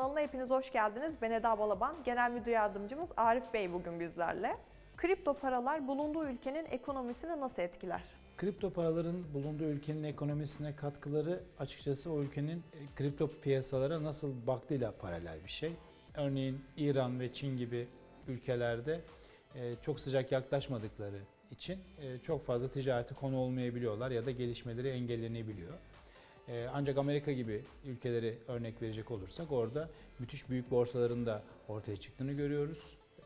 hepiniz hoş geldiniz. Ben Eda Balaban. Genel Müdür Yardımcımız Arif Bey bugün bizlerle. Kripto paralar bulunduğu ülkenin ekonomisini nasıl etkiler? Kripto paraların bulunduğu ülkenin ekonomisine katkıları açıkçası o ülkenin e, kripto piyasalara nasıl baktığıyla paralel bir şey. Örneğin İran ve Çin gibi ülkelerde e, çok sıcak yaklaşmadıkları için e, çok fazla ticareti konu olmayabiliyorlar ya da gelişmeleri engellenebiliyor. E, Ancak Amerika gibi ülkeleri örnek verecek olursak orada müthiş büyük borsaların da ortaya çıktığını görüyoruz.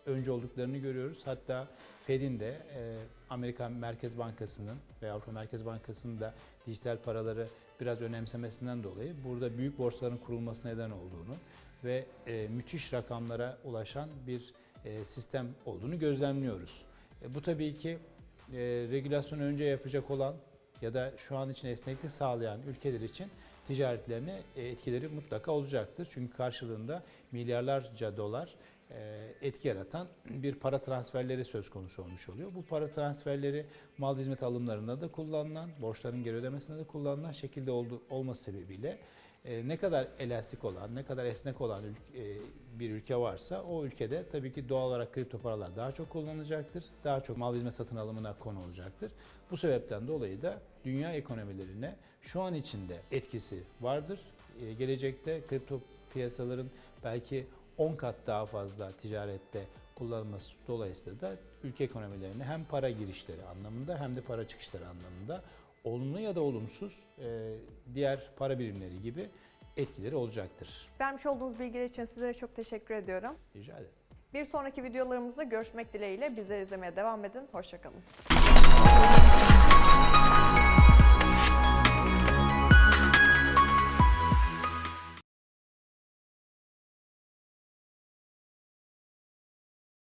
Önce olduklarını görüyoruz. Hatta Fed'in de e, Amerika Merkez Bankası'nın ve Avrupa Merkez Bankası'nın da dijital paraları biraz önemsemesinden dolayı burada büyük borsaların kurulmasına neden olduğunu ve e, müthiş rakamlara ulaşan bir e, sistem olduğunu gözlemliyoruz. Bu tabii ki regülasyon önce yapacak olan ya da şu an için esneklik sağlayan ülkeler için ticaretlerine e, etkileri mutlaka olacaktır. Çünkü karşılığında milyarlarca dolar e, etki yaratan bir para transferleri söz konusu olmuş oluyor. Bu para transferleri mal hizmet alımlarında da kullanılan, borçların geri ödemesinde de kullanılan şekilde olması sebebiyle e, ne kadar elastik olan, ne kadar esnek olan e, bir ülke varsa o ülkede tabii ki doğal olarak kripto paralar daha çok kullanılacaktır. Daha çok mal hizmet satın alımına konu olacaktır. Bu sebepten dolayı da dünya ekonomilerine şu an içinde etkisi vardır. E, gelecekte kripto piyasaların belki 10 kat daha fazla ticarette kullanılması dolayısıyla da ülke ekonomilerine hem para girişleri anlamında hem de para çıkışları anlamında olumlu ya da olumsuz e, diğer para birimleri gibi etkileri olacaktır. Vermiş olduğunuz bilgiler için sizlere çok teşekkür ediyorum. Rica ederim. Bir sonraki videolarımızda görüşmek dileğiyle bizleri izlemeye devam edin. Hoşçakalın.